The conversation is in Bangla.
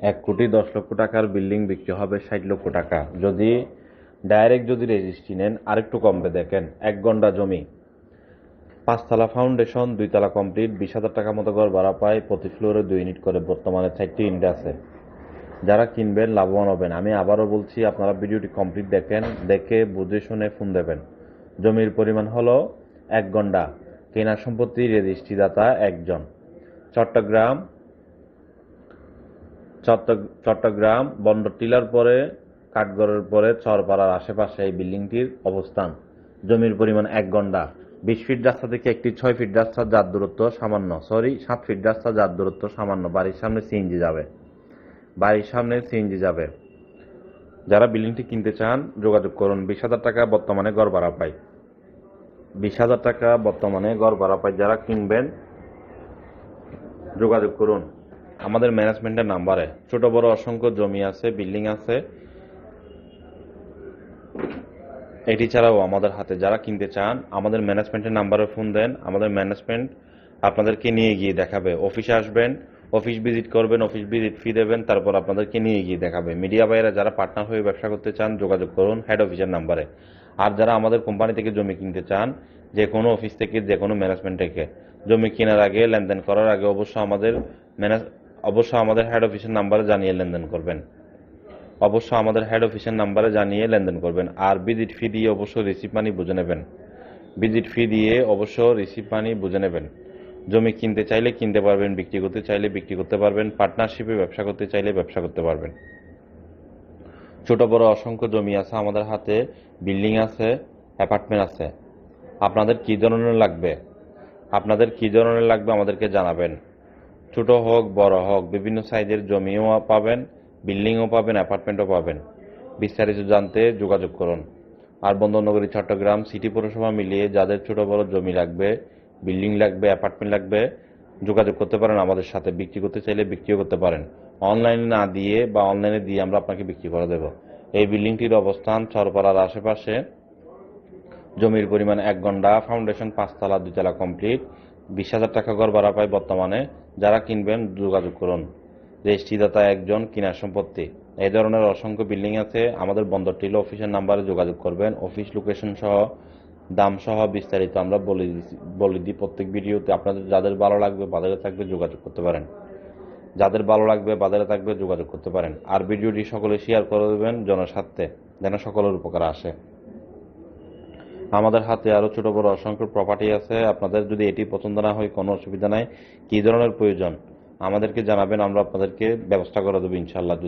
এক কোটি দশ লক্ষ টাকার বিল্ডিং বিক্রি হবে ষাট লক্ষ টাকা। যদি ডাইরেক্ট যদি রেজিস্ট্রি নেন, আরেকটু কমবে, দেখেন, এক গন্ডা জমি। পাঁচতলা ফাউন্ডেশন, দুইতলা কমপ্লিট, বিশ হাজার টাকা মতো ঘর ভাড়া পায়, প্রতি ফ্লোরে দুই ইউনিট করে বর্তমানে চারটি ইউনিট আছে। যারা কিনবেন, লাভবান হবেন। আমি আবারও বলছি, আপনারা ভিডিওটি কমপ্লিট দেখেন, দেখে, বুঝে, শুনে, ফোন দেবেন। জমির পরিমাণ হলো এক গন্ডা। কেনা সম্পত্তি রেজিস্ট্রিদাতা একজন। চট্টগ্রাম চট্ট- চট্টগ্রাম বন্দর টিলার পরে, কাঠগড়ের পরে চরপাড়ার আশেপাশে এই বিল্ডিংটির অবস্থান। জমির পরিমাণ এক গন্ডা বিশ ফিট রাস্তা থেকে একটি ছয় ফিট রাস্তা যার দূরত্ব সামান্য, সরি, সাত ফিট রাস্তা যার দূরত্ব সামান্য। বাড়ির সামনে সিএনজি যাবে। বাড়ির সামনে সিএনজি যাবে। যারা বিল্ডিংটি কিনতে চান, যোগাযোগ করুন। বিশ হাজার টাকা বর্তমানে গড় ভাড়া পায় বিশ হাজার টাকা বর্তমানে গড় ভাড়া পায় যারা কিনবেন, যোগাযোগ করুন। আমাদের ম্যানেজমেন্টের নাম্বারে ছোট, বড়, অসংখ্য জমি আছে বিল্ডিং আছে। এটি ছাড়াও আমাদের হাতে যারা কিনতে চান, আমাদের ম্যানেজমেন্টের নাম্বারে ফোন দেন। আমাদের ম্যানেজমেন্ট আপনাদেরকে নিয়ে গিয়ে দেখাবে। অফিসে আসবেন অফিস ভিজিট করবেন অফিস ভিজিট ফি দেবেন, তারপর আপনাদেরকে নিয়ে গিয়ে দেখাবে। মিডিয়া বাইরে যারা পার্টনার হয়ে ব্যবসা করতে চান, যোগাযোগ করুন হেড অফিসের নাম্বারে আর যারা আমাদের কোম্পানি থেকে জমি কিনতে চান, যে কোনো অফিস থেকে, যে কোনো ম্যানেজমেন্ট থেকে। জমি কেনার আগে, লেনদেন করার আগে অবশ্য আমাদের ম্যানেজ অবশ্যই আমাদের হেড অফিসের নাম্বারে জানিয়ে লেনদেন করবেন। অবশ্য আমাদের হেড অফিসের নাম্বারে জানিয়ে লেনদেন করবেন। আর ভিজিট ফি দিয়ে অবশ্য রিসিভ মানি বুঝে নেবেন। ভিজিট ফি দিয়ে অবশ্য রিসিভ মানি বুঝে নেবেন। জমি কিনতে চাইলে কিনতে পারবেন, বিক্রি করতে চাইলে বিক্রি করতে পারবেন পার্টনারশিপে ব্যবসা করতে চাইলে ব্যবসা করতে পারবেন। ছোট, বড়, অসংখ্য জমি আছে আমাদের হাতে, বিল্ডিং আছে অ্যাপার্টমেন্ট আছে। আপনাদের কী ধরনের লাগবে? আপনাদের কী ধরনের লাগবে আমাদেরকে জানাবেন। ছোট হোক, বড় হোক, বিভিন্ন সাইজের জমিও পাবেন, বিল্ডিংও পাবেন অ্যাপার্টমেন্টও পাবেন। বিস্তারিত জানতে যোগাযোগ করুন। আর বন্দরনগরী চট্টগ্রাম সিটি পৌরসভা মিলিয়ে যাদের ছোট বড় জমি লাগবে, বিল্ডিং লাগবে অ্যাপার্টমেন্ট লাগবে, যোগাযোগ করতে পারেন আমাদের সাথে। বিক্রি করতে চাইলে বিক্রিও করতে পারেন। অনলাইনে না দিয়ে বা অনলাইনে দিয়ে আমরা আপনাকে বিক্রি করে দেব। এই বিল্ডিংটির অবস্থান চরপাড়ার আশেপাশে। জমির পরিমাণ এক ঘণ্টা ফাউন্ডেশন পাঁচতলা, দুতলা কমপ্লিট বিশ হাজার টাকা ঘর ভাড়া পায় বর্তমানে। যারা কিনবেন, যোগাযোগ করুন। রেজিস্ট্রিদাতা একজন কিনার সম্পত্তি। এই ধরনের অসংখ্য বিল্ডিং আছে। আমাদের বন্দর টিল অফিসের নাম্বারে যোগাযোগ করবেন। অফিস লোকেশন সহ, দাম সহ বিস্তারিত আমরা বলে বলে দিই প্রত্যেক ভিডিওতে। আপনাদের যাদের ভালো লাগবে, বাজারে থাকবে, যোগাযোগ করতে পারেন। যাদের ভালো লাগবে, বাজারে থাকবে, যোগাযোগ করতে পারেন। আর ভিডিওটি সকলে শেয়ার করে দেবেন জনস্বার্থে, যেন সকলের উপকার আসে। আমাদের হাতে আরও ছোট বড় অসংখ্য প্রপার্টি আছে। আপনাদের যদি এটি পছন্দ না হয়, কোনো অসুবিধা নাই। কী ধরনের প্রয়োজন? আমাদেরকে জানাবেন, আমরা আপনাদেরকে ব্যবস্থা করে দেবো ইনশাল্লাহ যদি